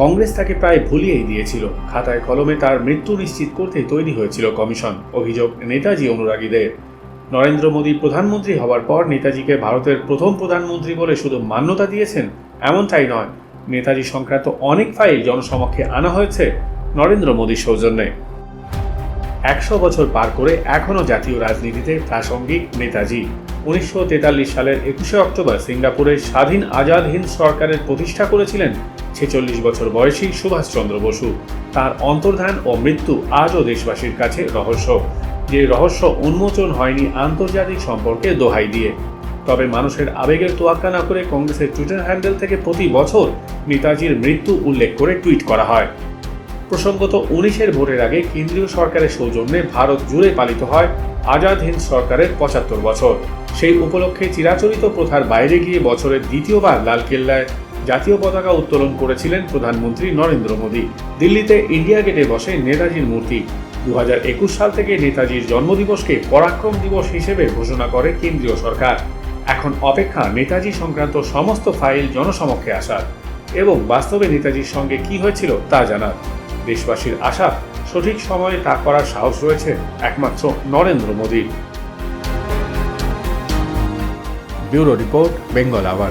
কংগ্রেস তাকে প্রায় ভুলিয়েই দিয়েছিল। খাতায় কলমে তার মৃত্যু নিশ্চিত করতে তৈরি হয়েছিল কমিশন, অভিযোগ নেতাজি অনুরাগীদের। নরেন্দ্র মোদী প্রধানমন্ত্রী হওয়ার পর নেতাজিকে ভারতের প্রথম প্রধানমন্ত্রী বলে শুধু মান্যতা দিয়েছেন, এমনটাই নয়। নেতাজি সংক্রান্ত অনেক ফাইল জনসমক্ষে আনা হয়েছে নরেন্দ্র মোদীর সৌজন্যে। একশো বছর পার করে এখনও জাতীয় রাজনীতিতে প্রাসঙ্গিক নেতাজি। উনিশশো তেতাল্লিশ সালের একুশে অক্টোবর সিঙ্গাপুরে স্বাধীন আজাদ হিন্দ সরকারের প্রতিষ্ঠা করেছিলেন ছেচল্লিশ বছর বয়সী সুভাষচন্দ্র বসু। তার অন্তর্ধান ও মৃত্যু আজও দেশবাসীর কাছে রহস্য। যে রহস্য উন্মোচন হয়নি আন্তর্জাতিক সম্পর্কে দোহাই দিয়ে। তবে মানুষের আবেগের তোয়াক্কা না করে কংগ্রেসের টুইটার হ্যান্ডেল থেকে প্রতি বছর নেতাজির মৃত্যু উল্লেখ করে টুইট করা হয়। প্রসঙ্গত, উনিশের ভোটের আগে কেন্দ্রীয় সরকারের সৌজন্যে ভারত জুড়ে পালিত হয় আজাদ হিন্দ সরকারের পঁচাত্তর বছর। সেই উপলক্ষে চিরাচরিত প্রথার বাইরে গিয়ে বছরের দ্বিতীয়বার লালকেল্লায় জাতীয় পতাকা উত্তোলন করেছিলেন প্রধানমন্ত্রী নরেন্দ্র মোদী। দিল্লিতে ইন্ডিয়া গেটে বসে নেতাজির মূর্তি। দু হাজার একুশ সাল থেকে নেতাজির জন্মদিবসকে পরাক্রম দিবস হিসেবে ঘোষণা করে কেন্দ্রীয় সরকার। এখন অপেক্ষা নেতাজি সংক্রান্ত সমস্ত ফাইল জনসমক্ষে আসার। এবং বাস্তবে নেতাজির সঙ্গে কি হয়েছিল তা জানার। দেশবাসীর আশা, সঠিক সময়ে তা করার সাহস রয়েছে একমাত্র নরেন্দ্র মোদীর। Bureau report, Bengal hour